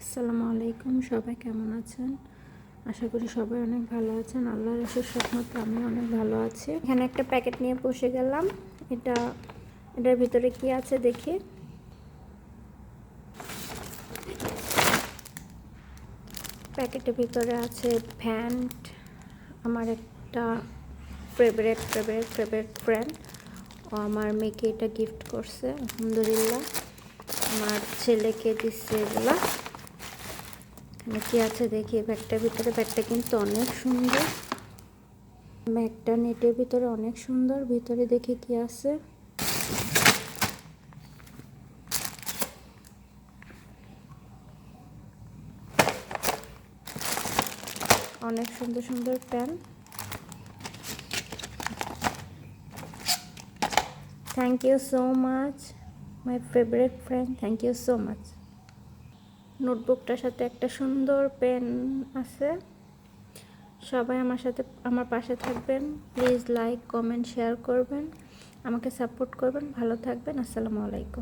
আসসালামু আলাইকুম, সবাই কেমন আছেন? আশা করি সবাই অনেক ভালো আছেন। আল্লাহর রসের স্বপ্নতে আমি অনেক ভালো আছি। এখানে একটা প্যাকেট নিয়ে বসে গেলাম। এটা, এটার ভিতরে কি আছে দেখি? প্যাকেটের ভিতরে আছে ভ্যান্ট আমার একটা ফেভারেট ফেভারেট ফেভারেট ফ্রেন্ড ও আমার মেয়েকে এটা গিফট করছে, আলহামদুলিল্লাহ। আমার ছেলেকে দিচ্ছে এগুলা। কি আছে দেখি ব্যাগটার ভিতরে। ব্যাগটা কিন্তু অনেক সুন্দর। ব্যাগটা নেটের ভিতরে অনেক সুন্দর, ভিতরে দেখি কি আছে। অনেক সুন্দর সুন্দর pen thank you so much my favourite friend thank you so much নোটবুকটার সাথে একটা সুন্দর পেন আছে। সবাই আমার সাথে, আমার পাশে থাকবেন। প্লিজ লাইক, কমেন্ট, শেয়ার করবেন। আমাকে সাপোর্ট করবেন। ভালো থাকবেন। আসসালামু আলাইকুম।